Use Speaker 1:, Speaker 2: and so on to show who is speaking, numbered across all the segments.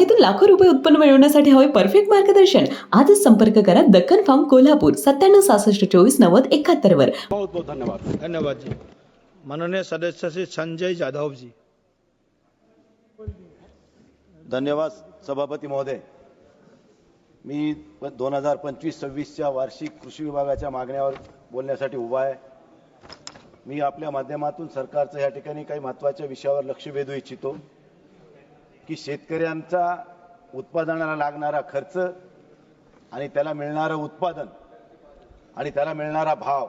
Speaker 1: बागेतून लाखो रुपये उत्पन्न मिळवण्यासाठी हवे परफेक्ट मार्गदर्शन. आजच संपर्क करा दक्कन फार्म कोल्हापूर सत्त्याण्णव सहासष्ट चोवीस नव्वद एकाहत्तर वर.
Speaker 2: बहुत बहुत धन्यवाद।
Speaker 3: धन्यवाद जी। माननीय सदस्य श्री संजय जाधव जी।
Speaker 2: धन्यवाद सभापती महोदय। मी दोन हजार पंचवीस सव्वीसच्या वार्षिक कृषी विभागाच्या मागण्यावर बोलण्यासाठी उभा आहे. मी आपल्या माध्यमातून सरकारचं या ठिकाणी काही महत्त्वाच्या विषयावर लक्ष वेधू इच्छितो. की शेतकऱ्यांचा उत्पादनाला लागणारा खर्च आणि त्याला मिळणारं उत्पादन आणि त्याला मिळणारा भाव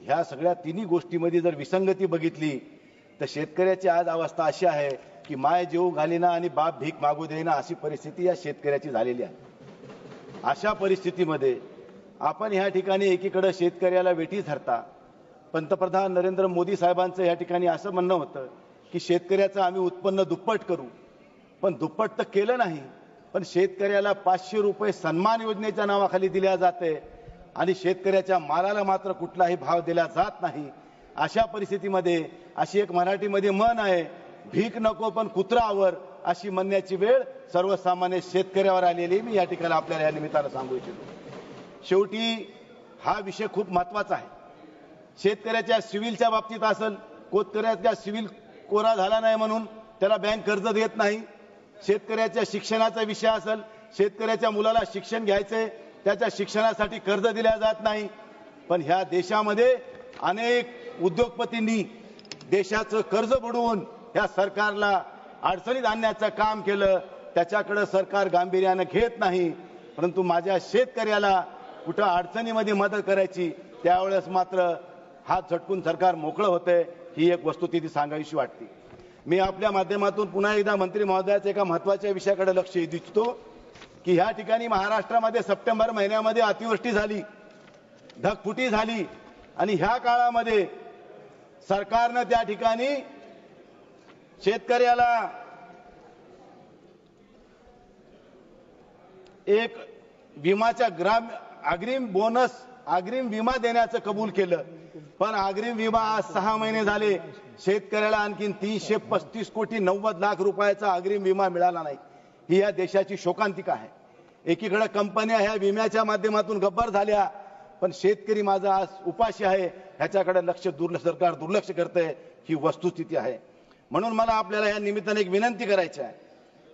Speaker 2: ह्या सगळ्या तिन्ही गोष्टीमध्ये जर विसंगती बघितली तर शेतकऱ्याची आज अवस्था अशी आहे की माय जेऊ घालीना आणि बाप भीक मागू देईना अशी परिस्थिती या शेतकऱ्याची झालेली आहे. अशा परिस्थितीमध्ये आपण ह्या ठिकाणी एकीकडं शेतकऱ्याला वेठी धरता. पंतप्रधान नरेंद्र मोदी साहेबांचं या ठिकाणी असं म्हणणं होतं की शेतकऱ्याचं आम्ही उत्पन्न दुप्पट करू. पण दुप्पट तर केलं नाही. पण शेतकऱ्याला पाचशे रुपये सन्मान योजनेच्या नावाखाली दिल्या जाते. आणि शेतकऱ्याच्या मालाला मात्र कुठलाही भाव दिला जात नाही. अशा परिस्थितीमध्ये अशी एक मराठीमध्ये मन आहे भीक नको पण कुत्रावर अशी म्हणण्याची वेळ सर्वसामान्य शेतकऱ्यावर आलेली मी या ठिकाणी आपल्याला या निमित्तानं सांगू इच्छितो. शेवटी हा विषय खूप महत्त्वाचा आहे. शेतकऱ्याच्या सिव्हिलच्या बाबतीत असेल कोतकऱ्याच्या सिव्हिल कोरा झाला नाही म्हणून त्याला बँक कर्ज देत नाही. शेतकऱ्याच्या शिक्षणाचा विषय असेल शेतकऱ्याच्या मुलाला शिक्षण घ्यायचंय त्याच्या शिक्षणासाठी कर्ज दिल्या जात नाही. पण ह्या देशामध्ये अनेक उद्योगपतींनी देशाचं कर्ज बुडवून ह्या सरकारला अडचणीत आणण्याचं काम केलं. त्याच्याकडं सरकार गांभीर्यानं घेत नाही. परंतु माझ्या शेतकऱ्याला कुठं अडचणीमध्ये मदत करायची त्यावेळेस मात्र हात झटकून सरकार मोकळं होतंय ही एक वस्तुस्थिती सांगावीशी वाटते. मी आपल्या माध्यमातून पुन्हा एकदा मंत्री महोदयाच्या एका महत्त्वाच्या विषयाकडे लक्ष इच्छितो की ह्या ठिकाणी महाराष्ट्रामध्ये सप्टेंबर महिन्यामध्ये अतिवृष्टी झाली ढगफुटी झाली आणि ह्या काळामध्ये सरकारनं त्या ठिकाणी शेतकऱ्याला एक विमाच्या ग्राम अग्रिम बोनस अग्रिम विमा देण्याचं कबूल केलं. पण अग्रिम विमा आज सहा महिने झाले. शेतकऱ्याला आणखी तीनशे पस्तीस कोटी नव्वद लाख रुपयाचा अग्रिम विमा मिळाला नाही. ही या देशाची शोकांतिका आहे. एकीकडे कंपन्या ह्या विम्याच्या माध्यमातून गब्बर झाल्या पण शेतकरी माझा आज उपाशी आहे ह्याच्याकडे लक्ष दुर्लक्ष सरकार दुर्लक्ष करते ही वस्तुस्थिती आहे. म्हणून मला आपल्याला या निमित्ताने एक विनंती करायची आहे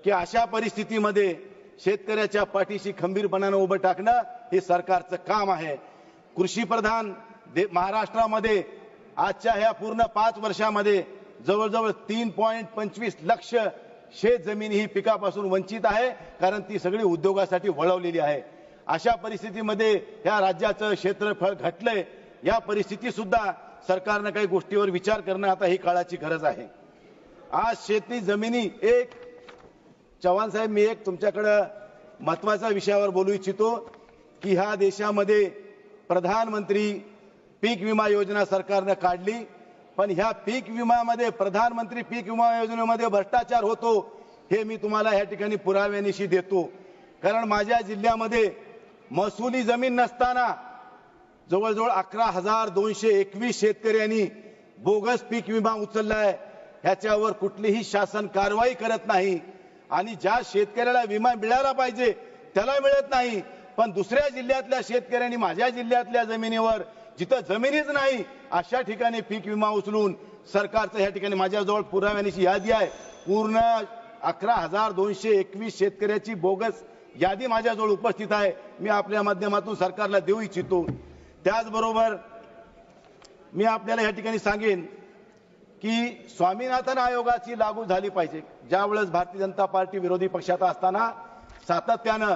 Speaker 2: की अशा परिस्थितीमध्ये शेतकऱ्याच्या पाठीशी खंबीरपणानं उभं टाकणं हे सरकारचं काम आहे. कृषी प्रधान महाराष्ट्रामध्ये आजच्या ह्या पूर्ण पाच वर्षामध्ये जवळजवळ तीन पॉईंट पंचवीस लक्ष शेत जमीन ही पिकापासून वंचित आहे कारण ती सगळी उद्योगासाठी वळवलेली आहे. अशा परिस्थितीमध्ये ह्या राज्याचं क्षेत्रफळ घटलंय या परिस्थिती सुद्धा सरकारनं काही गोष्टीवर विचार करणं आता ही काळाची गरज आहे. आज शेती जमिनी एक चव्हाण साहेब मी एक तुमच्याकडं महत्त्वाच्या विषयावर बोलू इच्छितो की ह्या देशामध्ये प्रधानमंत्री पीक विमा योजना सरकारनं काढली. पण ह्या पीक विमामध्ये प्रधानमंत्री पीक विमा योजनेमध्ये भ्रष्टाचार होतो हे मी तुम्हाला या ठिकाणी पुराव्यानिशी देतो. कारण माझ्या जिल्ह्यामध्ये महसुली जमीन नसताना जवळजवळ अकरा हजार दोनशे एकवीस शेतकऱ्यांनी बोगस पीक विमा उचललाय ह्याच्यावर कुठलीही शासन कारवाई करत नाही. आणि ज्या शेतकऱ्याला विमा मिळाला पाहिजे त्याला मिळत नाही. पण दुसऱ्या जिल्ह्यातल्या शेतकऱ्यांनी माझ्या जिल्ह्यातल्या जमिनीवर जिथं जमिनीच नाही अशा ठिकाणी पीक विमा उचलून सरकारचं या ठिकाणी माझ्याजवळ पुराव्याची यादी आहे. पूर्ण अकरा हजार दोनशे एकवीस शेतकऱ्याची बोगस यादी माझ्याजवळ उपस्थित आहे. मी आपल्या माध्यमातून सरकारला देऊ इच्छितो. त्याचबरोबर मी आपल्याला या ठिकाणी सांगेन की स्वामीनाथन आयोगाची लागू झाली पाहिजे. ज्यावेळेस भारतीय जनता पार्टी विरोधी पक्षात असताना सातत्यानं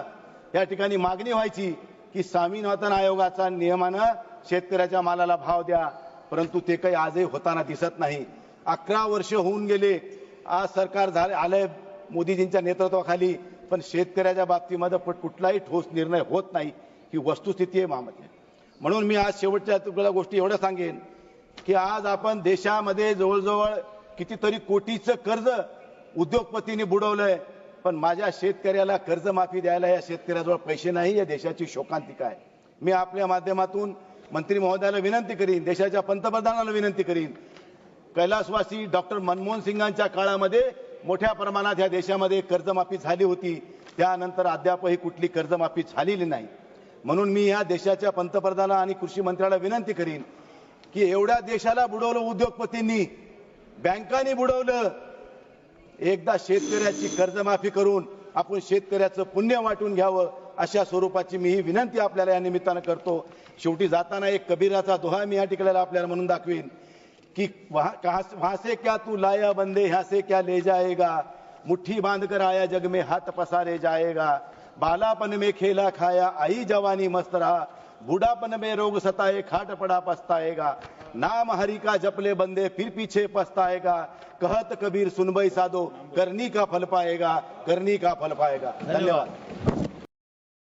Speaker 2: या ठिकाणी मागणी व्हायची की स्वामीनाथन आयोगाचा नियमानं शेतकऱ्याच्या मालाला भाव द्या परंतु ते काही आजही होताना दिसत नाही. अकरा वर्ष होऊन गेले आज सरकार झाले आलंय मोदीजींच्या नेतृत्वाखाली पण शेतकऱ्याच्या बाबतीमध्ये पण कुठलाही ठोस निर्णय होत नाही. ही वस्तुस्थिती आहे मामध्ये म्हणून मी आज शेवटच्या तुम्हाला गोष्टी एवढं सांगेन की आज आपण देशामध्ये जवळजवळ कितीतरी कोटीचं कर्ज उद्योगपतींनी बुडवलंय पण माझ्या शेतकऱ्याला कर्जमाफी द्यायला या शेतकऱ्याजवळ पैसे नाही या देशाची शोकांतिका आहे. मी आपल्या माध्यमातून मंत्री महोदयाला विनंती करीन देशाच्या पंतप्रधानाला विनंती करीन. कैलासवासी डॉक्टर मनमोहन सिंगांच्या काळामध्ये मोठ्या प्रमाणात या देशामध्ये कर्जमाफी झाली होती. त्यानंतर अद्यापही कुठली कर्जमाफी झालेली नाही. म्हणून मी या देशाच्या पंतप्रधाना आणि कृषी मंत्र्याला विनंती करीन की एवढ्या देशाला बुडवलं उद्योगपतींनी बँकांनी बुडवलं एकदा शेतकऱ्याची कर्जमाफी करून आपण शेतकऱ्याचं पुण्य वाटून घ्यावं. अशा स्वरूपाची मी ही विनंती आपल्याला या शेवटी जाताना एक कबीराचा दोहा मी या म्हणून दाखवीन कि वहाँ से क्या तू लाया बंदे यहाँ से क्या ले जाएगा? मुट्ठी बाँध कर आया जग में, हाथ पसारे जाएगा। बालापन में खेला खाया, आई जवानी मस्त रहा। बूढ़ापन में रोग सताए, खाट पड़ा पछताएगा। नाम हरि का जपले बंदे, फिर पीछे पछताएगा। कहत कबीर सुनबई साधो, करनी का फल पाएगा, करनी का फल पाएगा। धन्यवाद।